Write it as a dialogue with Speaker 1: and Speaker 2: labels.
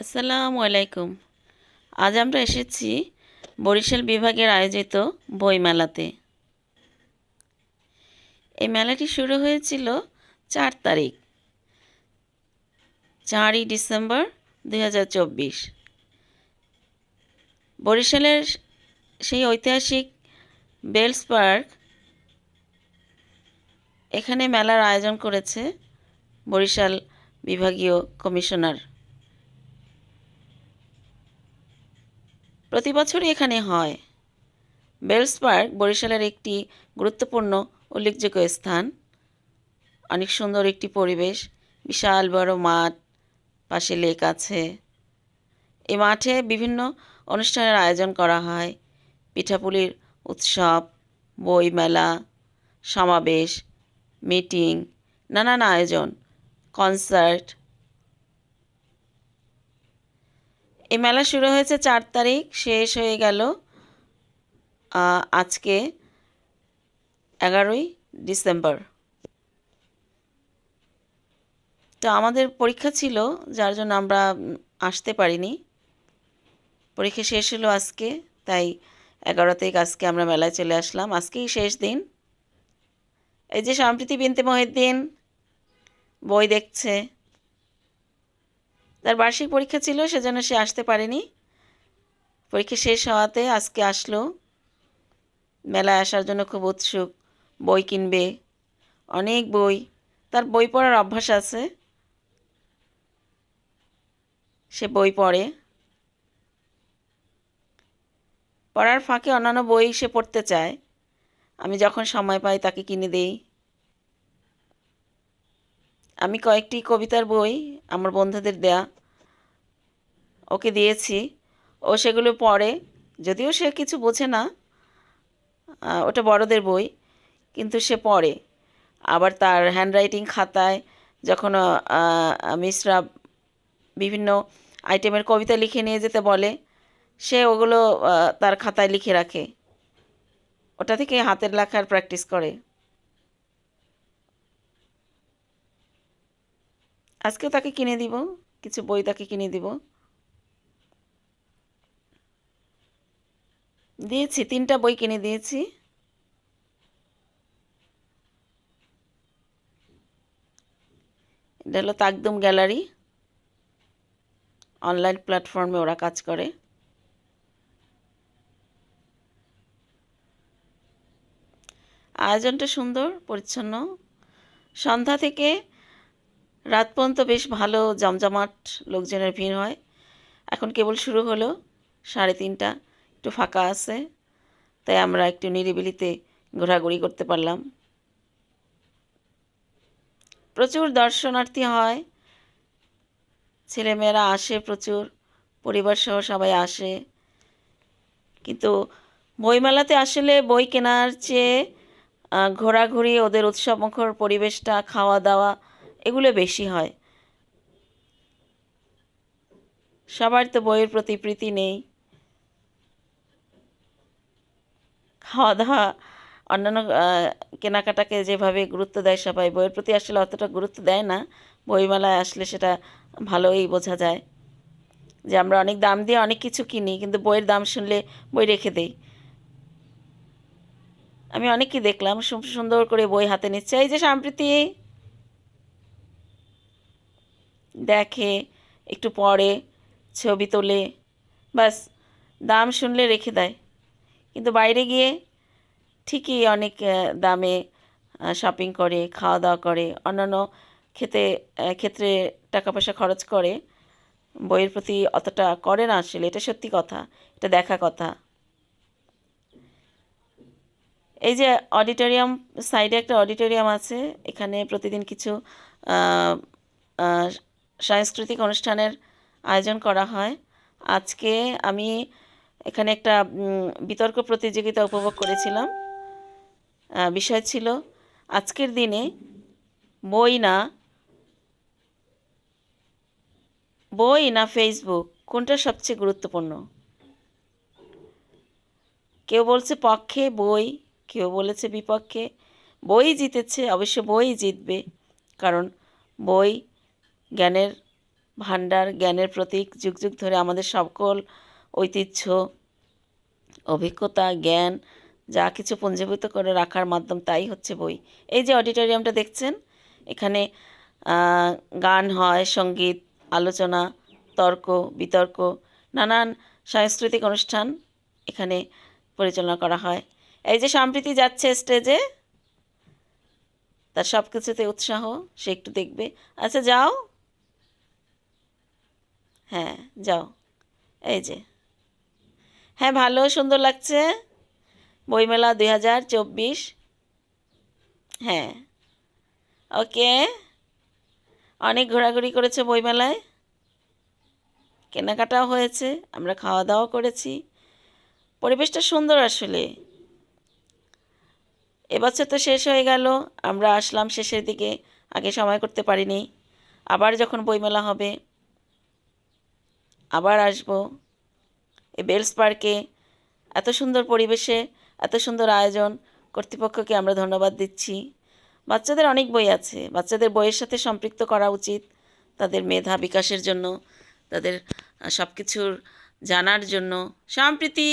Speaker 1: আসসালামু আলাইকুম। আজ আমরা এসেছি বরিশাল বিভাগের আয়োজিত বই মেলাতে। এই মেলাটি শুরু হয়েছিল চার তারিখ, চারই ডিসেম্বর দুই হাজার চব্বিশ। বরিশালের সেই ঐতিহাসিক বেলস পার্ক এখানে মেলার আয়োজন করেছে বরিশাল বিভাগীয় কমিশনার। প্রতি বছরই এখানে হয়। বেলস পার্ক বরিশালের একটি গুরুত্বপূর্ণ উল্লেখযোগ্য স্থান। অনেক সুন্দর একটি পরিবেশ, বিশাল বড় মাঠ, পাশে লেক আছে। এই মাঠে বিভিন্ন অনুষ্ঠানের আয়োজন করা হয়। পিঠাপুলির উৎসব, বই মেলা, সমাবেশ, মিটিং, নানান আয়োজন, কনসার্ট এই মেলা শুরু হয়েছে চার তারিখ, শেষ হয়ে গেল আজকে এগারোই ডিসেম্বর। তো আমাদের পরীক্ষা ছিল, যার জন্য আমরা আসতে পারিনি। পরীক্ষা শেষ হলো আজকে, তাই এগারো তারিখ আজকে আমরা মেলায় চলে আসলাম। আজকেই শেষ দিন। এই যে সম্প্রীতি বিনতে মহিদ্দিন বই দেখছে তার বার্ষিক পরীক্ষা ছিল, সেজন্য সে আসতে পারেনি। পরীক্ষা শেষ হওয়াতে আজকে আসলো। মেলায় আসার জন্য খুব উৎসুক, বই কিনবে, অনেক বই, তার বই পড়ার অভ্যাস আছে। সে বই পড়ে। পড়ার ফাঁকে অন্যান্য বই সে পড়তে চায়। আমি যখন সময় পাই তাকে কিনে দেই। আমি কয়েকটি কবিতার বই আমার বন্ধুদের দেয়া ওকে দিয়েছি। ও সেগুলো পড়ে, যদিও সে কিছু বোঝে না ওটা বড়দের বই, কিন্তু সে পড়ে। আবার তার হ্যান্ডরাইটিং খাতায় যখন মিসরা বিভিন্ন আইটেমের কবিতা লিখে নিয়ে যেতে বলে, সে ওগুলো তার খাতায় লিখে রাখে। ওটা থেকে হাতের লেখার প্র্যাকটিস করে। আজকেও তাকে কিনে দিব, কিছু বই তাকে কিনে দিব। দিয়েছি, তিনটা বই কিনে দিয়েছি। এটা হলো তাকদুম গ্যালারি। অনলাইন প্ল্যাটফর্মে ওরা কাজ করে। আয়োজনটা সুন্দর, পরিচ্ছন্ন। সন্ধ্যা থেকে রাত পর্যন্ত বেশ ভালো, জমজমাট লোকজনের ভিড় হয়। এখন কেবল শুরু হলো, সাড়ে তিনটা, একটু ফাঁকা আছে, তাই আমরা একটু নিরিবিলিতে ঘোরাঘুরি করতে পারলাম। প্রচুর দর্শনার্থী হয়, ছেলেমেয়েরা আসে প্রচুর পরিবার সহ সবাই আসে। কিন্তু বইমেলাতে আসলে বই কেনার চেয়ে ঘোরাঘুরি, ওদের উৎসবমুখর পরিবেশটা খাওয়া দাওয়া এগুলো বেশি হয়। সবার তো বইয়ের প্রতি প্রীতি নেই। খাওয়া দাওয়া অন্যান্য কেনাকাটাকে যেভাবে গুরুত্ব দেয় সবাই, বইয়ের প্রতি আসলে অতটা গুরুত্ব দেয় না। বইমেলায় আসলে সেটা ভালোই বোঝা যায় যে আমরা অনেক দাম দিয়ে অনেক কিছু কিনি, কিন্তু বইয়ের দাম শুনলে বই রেখে দেই। আমি অনেককে দেখলাম, সুন্দর করে বই হাতে নিচ্ছে। এই যে সাম্প্রতি দেখে, একটু পড়ে ছবি তোলে। বাস, দাম শুনলে রেখে দেয়। কিন্তু বাইরে গিয়ে ঠিকই অনেক দামে শপিং করে খাওয়া দাওয়া করে, অন্যান্য খেতে ক্ষেত্রে টাকা পয়সা খরচ করে। বইয়ের প্রতি অতটা করে না আসলে, এটা সত্যি কথা, এটা দেখা কথা। এই যে অডিটোরিয়াম, সাইডে একটা অডিটোরিয়াম আছে, এখানে প্রতিদিন কিছু সাংস্কৃতিক অনুষ্ঠানের আয়োজন করা হয়। আজকে আমি এখানে একটা বিতর্ক প্রতিযোগিতা উপভোগ করেছিলাম। বিষয় ছিল আজকের দিনে বই না বই না ফেসবুক কোনটা সবচেয়ে গুরুত্বপূর্ণ? কেউ বলছে পক্ষে বই, কেউ বলেছে বিপক্ষে। বই জিতেছে, অবশ্য বই জিতবে, কারণ বই জ্ঞানের ভাণ্ডার, জ্ঞানের প্রতীক, যুগ যুগ ধরে আমাদের সকল ঐতিহ্য, অভিজ্ঞতা, জ্ঞান, যা কিছু পুঞ্জীভূত করে রাখার মাধ্যম তাই হচ্ছে বই। এই যে অডিটোরিয়ামটা দেখছেন, এখানে গান হয়, সংগীত, আলোচনা, তর্ক, বিতর্ক, নানান সাংস্কৃতিক অনুষ্ঠান এখানে পরিচালনা করা হয়। এই যে সম্প্রীতি যাচ্ছে স্টেজে, তার সব কিছুতে উৎসাহ, সে একটু দেখবে। আচ্ছা যাও। হ্যাঁ যাও। এই যে। হ্যাঁ ভালো, সুন্দর লাগছে। বইমেলা দুই হাজার চব্বিশ। হ্যাঁ। ওকে। অনেক ঘোরাঘুরি করেছে বইমেলায়। কেনাকাটাও হয়েছে, আমরা খাওয়া দাওয়া করেছি। পরিবেশটা সুন্দর আসলে। এবছর তো শেষ হয়ে গেল, আমরা আসলাম শেষের দিকে, আগে সময় করতে পারিনি। আবার যখন বইমেলা হবে আবার আসব। এই বেলস পার্কে এত সুন্দর পরিবেশে, এত সুন্দর আয়োজন কর্তৃপক্ষকে আমরা ধন্যবাদ দিচ্ছি। বাচ্চাদের অনেক বই আছে। বাচ্চাদের বইয়ের সাথে সম্পৃক্ত করা উচিত তাদের মেধা বিকাশের জন্য, তাদের সব কিছুর জানার জন্য। সম্প্রীতি!